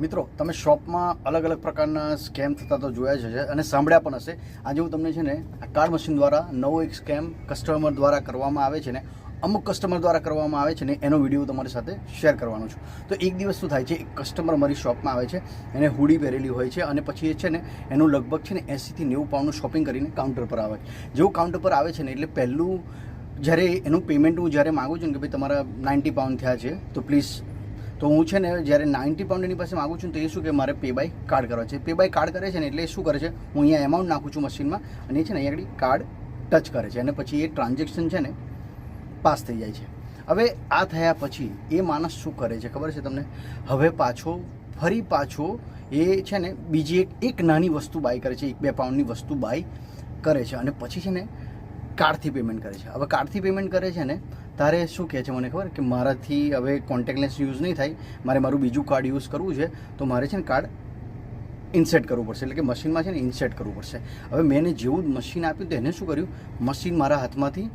મિત્રો, તમે શોપમાં અલગ અલગ પ્રકારના સ્કેમ થતા તો જોયા જ હશે અને સાંભળ્યા પણ હશે. આજે હું તમને છે ને, આ કાર્ડ મશીન દ્વારા નવો એક સ્કેમ કસ્ટમર દ્વારા કરવામાં આવે છે ને, અમુક કસ્ટમર દ્વારા કરવામાં આવે છે ને, એનો વીડિયો તમારી સાથે શેર કરવાનો છું. તો એક દિવસ શું થાય છે, એક કસ્ટમર મારી શોપમાં આવે છે, એને હુડી પહેરેલી હોય છે અને પછી એ છે ને, એનું લગભગ છે ને એંસીથી નેવું પાઉન્ડનું શોપિંગ કરીને કાઉન્ટર પર આવે. જેવું કાઉન્ટર પર આવે છે ને, એટલે પહેલું જ્યારે એનું પેમેન્ટ હું જ્યારે માગું છું ને કે ભાઈ તમારા નાઇન્ટી પાઉન્ડ થયા છે, તો પ્લીઝ તો હું છે ને જ્યારે નાઇન્ટી પાઉન્ડ એની પાસે માગું છું તો એ શું કે મારે પે બાય કાર્ડ કરવા છે. પે બાય કાર્ડ કરે છે ને એટલે શું કરે છે? હું અહીંયા એમાઉન્ટ નાખું છું મશીનમાં અને એ છે ને અહીંયા આગળ કાર્ડ ટચ કરે છે અને પછી એ ટ્રાન્ઝેક્શન છે ને પાસ થઈ જાય છે. હવે આ થયા પછી એ માણસ શું કરે છે ખબર છે તમને? હવે પાછો, ફરી પાછો એ છે ને બીજી એક એક નાની વસ્તુ બાય કરે છે, એક બે પાઉન્ડની વસ્તુ બાય કરે છે અને પછી છે ને કાર્ડથી પેમેન્ટ કરે છે. હવે કાર્ડથી પેમેન્ટ કરે છે ને તારે શું કહે છે મને ખબર? કે મારાથી હવે કોન્ટેક્ટલેસ યુઝ નહીં થાય, મારે મારું બીજું કાર્ડ યુઝ કરવું છે, તો મારે છે ને કાર્ડ ઇન્સેટ કરવું પડશે. એટલે કે મશીનમાં છે ને ઇન્સેટ કરવું પડશે. હવે મેં એને જેવું જ મશીન આપ્યું તો એને શું કર્યું? મશીન મારા હાથમાંથી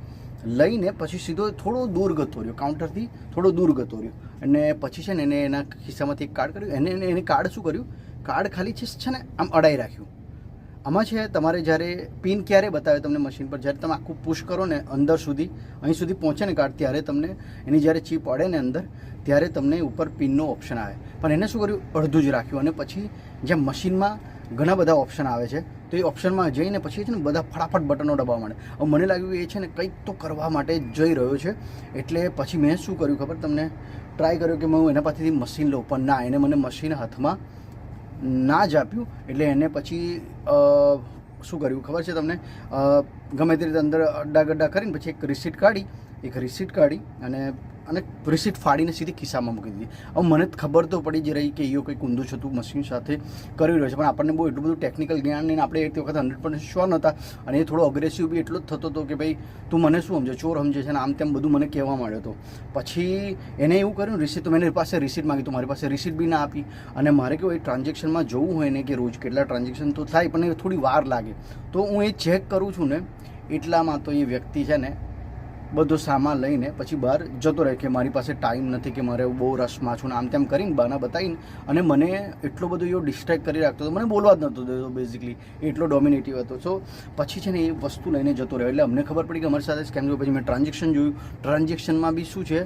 લઈને પછી સીધો થોડો દૂર ગતો રહ્યો કાઉન્ટરથી થોડો દૂર ગતો રહ્યો. અને પછી છે ને એને એના ખિસ્સામાંથી એક કાર્ડ કર્યું. એને એને કાર્ડ શું કર્યું? કાર્ડ ખાલી છે ને આમ અડાઈ રાખ્યું. આમાં છે, તમારે જ્યારે પિન ક્યારે બતાવે તમને મશીન પર? જ્યારે તમે આખું પુશ કરો ને અંદર સુધી, અહીં સુધી પહોંચે ને કાર્ડ ત્યારે તમને એની જ્યારે ચીપ અડે ને અંદર, ત્યારે તમને ઉપર પિનનો ઓપ્શન આવે. પણ એને શું કર્યું? અડધું જ રાખ્યું અને પછી જેમ મશીનમાં ઘણા બધા ઓપ્શન આવે છે, તો એ ઓપ્શનમાં જઈને પછી છે ને બધા ફટાફટ બટનો દબાવવા માંડે. હવે મને લાગ્યું એ છે ને કંઈક તો કરવા માટે જઈ રહ્યો છે, એટલે પછી મેં શું કર્યું ખબર તમને? ટ્રાય કર્યો કે હું એના પાસેથી મશીન લઉં, પણ ના, એને મને મશીન હાથમાં ના જ આપ્યું. એટલે એને પછી શું કર્યું ખબર છે તમને? ગમે તે રીતે અંદર અડ્ડા ગડ્ડા કરીને પછી એક રિસીટ કાઢી, એક રિસીટ કાઢી અને અને રિસીટ ફાડીને સીધી ખિસ્સામાં મૂકી દીધી. હવે મને ખબર તો પડી જ રહી કે એઓ કંઈક ઊંધું છતું મશીન સાથે કરી રહ્યો છે. પણ આપણને બહુ એટલું બધું ટેકનિકલ જ્ઞાન નહીં આપણે એ વખત હંડ્રેડ પર્સન્ટ શ્યોર નહોતા. અને એ થોડો અગ્રેસિવ બી એટલો જ થતો હતો કે ભાઈ, તું મને શું સમજે? ચોર સમજે છે ને આમ તેમ બધું મને કહેવા માંડ્યો હતો. પછી એને એવું કર્યું રિસીટ તો મેં પાસે રિસીટ માંગી, તો મારી પાસે રિસીટ બી ના આપી. અને મારે કેવું, એ ટ્રાન્ઝેક્શનમાં જોવું હોય ને કે રોજ કેટલા ટ્રાન્ઝેક્શન તો થાય, પણ એ થોડી વાર લાગે. તો હું એ ચેક કરું છું ને, એટલામાં તો એ વ્યક્તિ છે ને બધો સામાન લઈને પછી બહાર જતો રહે કે મારી પાસે ટાઈમ નથી કે મારે બહુ રસમાં છું ને આમ તેમ કરીને બાના બતાવીને અને મને એટલો બધો એવો ડિસ્ટ્રેક્ટ કરી રાખતો હતો. મને બોલવા જ નહોતો દેતો બેઝિકલી એટલો ડોમિનેટિવ હતો. સો પછી છે ને એ વસ્તુ લઈને જતો રહ્યો. એટલે અમને ખબર પડી કે અમારી સાથે સ્કેમ જોયું પછી મેં ટ્રાન્ઝેક્શન જોયું. ટ્રાન્ઝેક્શનમાં બી શું છે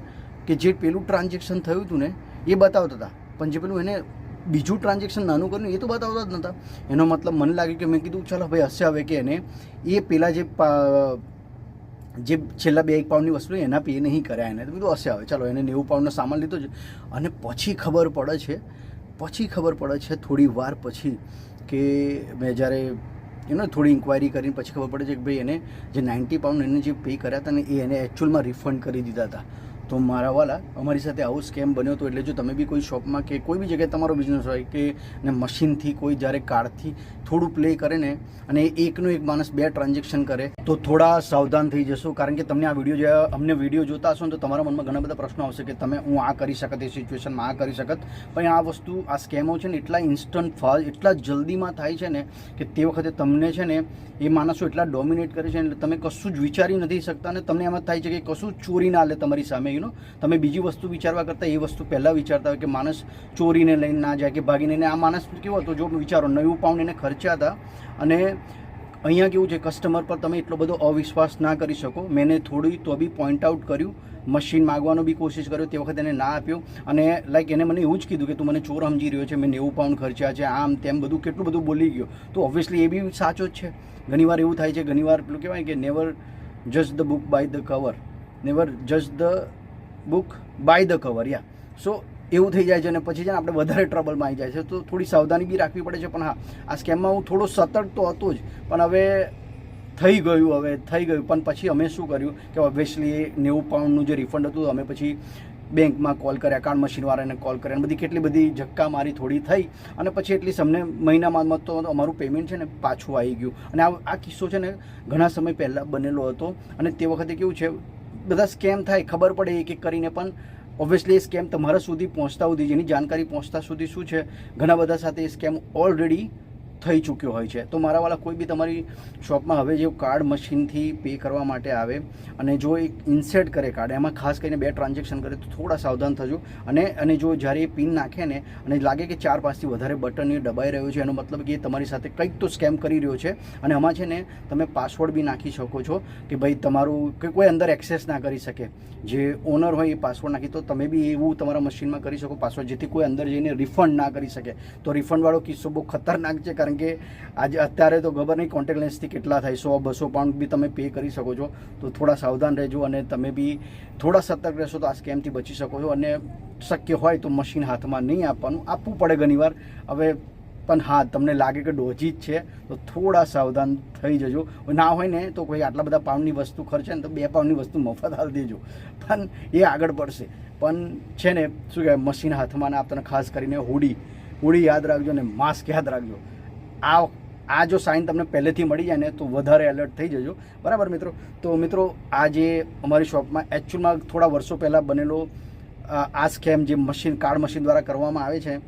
કે જે પેલું ટ્રાન્ઝેક્શન થયું હતું ને એ બતાવતા હતા. પણ જે પેલું એને બીજું ટ્રાન્ઝેક્શન નાનું કર્યું એ તો બતાવતા જ નહોતા. એનો મતલબ મને લાગ્યું કે મેં કીધું, ચાલો ભાઈ હશે હવે કે એને. એ પેલા જે જે છેલ્લા બે એક પાઉન્ડની વસ્તુ એના પે નહીં કર્યા એને તો બધું હશે આવે ચાલો, એને નેવું પાઉન્ડનો સામાન લીધો છે. અને પછી ખબર પડે છે, પછી ખબર પડે છે, થોડી વાર પછી કે મેં જ્યારે એનો થોડી ઇન્ક્વાયરી કરીને પછી ખબર પડે છે કે ભાઈ એને જે નાઇન્ટી પાઉન્ડ એને જે પે કર્યા હતા ને એ એને એકચ્યુઅલમાં રિફંડ કરી દીધા હતા. તો મારા વાલા, અમારી સાથે આવો સ્કેમ બન્યો હતો એટલે જો તમે બી કોઈ શોપમાં કે કોઈ બી જગ્યાએ તમારો બિઝનેસ હોય કે ને મશીનથી કોઈ જ્યારે કાર્ડથી થોડું પ્લે કરે ને અને એકનો એક માણસ બે ટ્રાન્ઝેક્શન કરે, તો થોડા સાવધાન થઈ જશો. કારણ કે તમને આ વીડિયો જે અમને વીડિયો જોતા હશો ને તો તમારા મનમાં ઘણા બધા પ્રશ્નો આવશે કે તમે હું આ કરી શકત, એ સિચ્યુએશનમાં આ કરી શકત. પણ આ વસ્તુ, આ સ્કેમો છે ને એટલા ઇન્સ્ટન્ટ ફાસ્ટ એટલા જલ્દીમાં થાય છે ને કે તે વખતે તમને છે ને એ માણસો એટલા ડોમિનેટ કરે છે એટલે તમે કશું જ વિચારી નથી શકતા અને તમને એમ થાય છે કે કશું ચોરી ના લે તમારી સામે યુનો તમે બીજી વસ્તુ વિચારવા કરતાં એ વસ્તુ પહેલાં વિચારતા હોય કે માણસ ચોરીને લઈને ના જાય કે ભાગીને આ માણસ કેવો હતો, જો વિચારો નવું પાઉન્ડ એને ખર્ચ્યા હતા. અને અહીંયા કેવું છે કસ્ટમર પર તમે એટલો બધો અવિશ્વાસ ના કરી શકો. મેં થોડી તો બી પોઈન્ટ આઉટ કર્યું. મશીન માગવાનો બી કોશિશ કર્યો. તે વખતે એને ના આપ્યો. અને લાઈક એને મને એવું જ કીધું કે, તું મને ચોર સમજી રહ્યો છે. મેં નેવું પાઉન્ડ ખર્ચ્યા છે. આમ તેમ બધું કેટલું બધું બોલી ગયો. તો ઓબ્વિયસલી એ બી સાચો જ છે. ઘણીવાર એવું થાય છે, ઘણીવાર પેલું કહેવાય કે never just the book by the cover never just the book by the cover yeah so એવું થઈ જાય છે અને પછી છે ને આપણે વધારે ટ્રબલમાં આવી જાય છે. તો થોડી સાવધાની બી રાખવી પડે છે. પણ હા, આ સ્કેમમાં હું થોડો સતર્ક તો હતો જ. પણ હવે થઈ ગયું, હવે થઈ ગયું. પણ પછી અમે શું કર્યું કે ઓબ્વિયસલી નેવું પાઉન્ડનું જે રિફંડ હતું, અમે પછી બેંકમાં કોલ કર્યા કાર્ડ મશીનવાળાને કોલ કર્યા બધી કેટલી બધી ઝક્કા મારી થોડી થઈ. અને પછી એટલી અમને મહિનામાં તો અમારું પેમેન્ટ છે ને પાછું આવી ગયું. અને આ આ કિસ્સો છે ને ઘણા સમય પહેલાં બનેલો હતો. અને તે વખતે કેવું છે, બધા સ્કેમ થાય, ખબર પડે એક એક કરીને પણ ઓબ્વિયસલી એ સ્કેમ તમારા સુધી પહોંચતા સુધી જેની જાણકારી પહોંચતા સુધી શું છે? ઘણા બધા સાથે એ સ્કેમ ઓલરેડી થઈ ચૂક્યો હોય છે. તો મારાવાળા કોઈ બી તમારી શોપમાં હવે જે કાર્ડ મશીનથી પે કરવા માટે આવે અને જો એક ઇન્સેટ કરે કાર્ડ, એમાં ખાસ કરીને બે ટ્રાન્ઝેક્શન કરે, તો થોડા સાવધાન થજો. અને અને જો જ્યારે એ પિન નાખે ને, અને લાગે કે ચાર પાંચથી વધારે બટન એ દબાઈ રહ્યો છે, એનો મતલબ કે એ તમારી સાથે કંઈક તો સ્કેમ કરી રહ્યો છે. અને આમાં છે ને, તમે પાસવર્ડ બી નાખી શકો છો કે ભાઈ તમારું કે કોઈ અંદર એક્સેસ ના કરી શકે. જે ઓનર હોય એ પાસવર્ડ નાખી, તો તમે બી એવું તમારા મશીનમાં કરી શકો પાસવર્ડ, જેથી કોઈ અંદર જઈને રિફંડ ના કરી શકે. તો રિફંડવાળો કિસ્સો બહુ ખતરનાક છે, કારણ કે આજે અત્યારે તો ખબર નહીં કોન્ટેક્ટ લેન્સથી કેટલા થાય, સો, બસો પાઉન્ડ બી તમે પે કરી શકો છો. તો થોડા સાવધાન રહેજો અને તમે બી થોડા સતર્ક રહેશો તો આ સ્કેમથી બચી શકો છો અને શક્ય હોય તો મશીન હાથમાં નહીં આપવાનું. આપવું પડે ઘણીવાર. હવે પણ હા, તમને લાગે કે ડોઝી જ છે, તો થોડા સાવધાન થઈ જજો. ના હોય ને તો કોઈ આટલા બધા પાઉન્ડની વસ્તુ ખર્ચે ને તો બે પાઉન્ડની વસ્તુ મફત હાલ દેજો. પણ એ આગળ પડશે. પણ છે ને, શું કહેવાય મશીન હાથમાં ને આપ તને ખાસ કરીને હોડી હોડી યાદ રાખજો ને માસ્ક યાદ રાખજો. આ આ જો સાઇન તમને પહેલેથી મળી જાય ને તો વધારે એલર્ટ થઈ જજો. બરાબર મિત્રો? તો મિત્રો, આ જે અમારી શોપમાં એકચ્યુઅલમાં થોડા વર્ષો પહેલાં બનેલો આ સ્કેમ જે મશીન કાર્ડ મશીન દ્વારા કરવામાં આવે છે,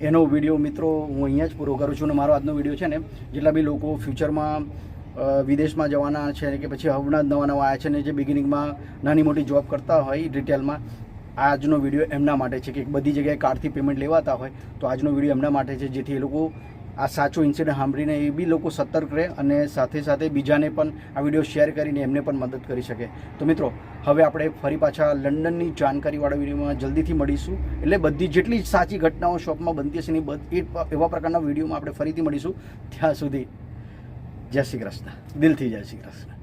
એનો વીડિયો મિત્રો હું અહીંયા જ પૂરો કરું છું અને મારો આજનો વીડિયો છે ને, જેટલા બી લોકો ફ્યુચરમાં વિદેશમાં જવાના છે કે પછી હમણાં જ નવા નવા આવ્યા છે ને જે બિગિનિંગમાં નાની મોટી જોબ કરતા હોય રિટેલમાં આજનો વીડિયો એમના માટે છે કે બધી જગ્યાએ કાર્ડથી પેમેન્ટ લેવાતા હોય, તો આજનો વીડિયો એમના માટે છે જેથી એ લોકો આ સાચો ઇન્સિડન્ટ સાંભળીને એ બી લોકો સતર્ક રહે અને સાથે સાથે બીજાને પણ આ વીડિયો શેર કરીને એમને પણ મદદ કરી શકે. તો મિત્રો, હવે આપણે ફરી પાછા લંડનની જાણકારીવાળા વિડીયોમાં જલ્દીથી મળીશું. એટલે બધી જેટલી સાચી ઘટનાઓ શોપમાં બનતી હશે એ એવા પ્રકારના વિડીયોમાં આપણે ફરીથી મળીશું. ત્યાં સુધી જય શ્રી કૃષ્ણ. દિલથી જય શ્રી કૃષ્ણ.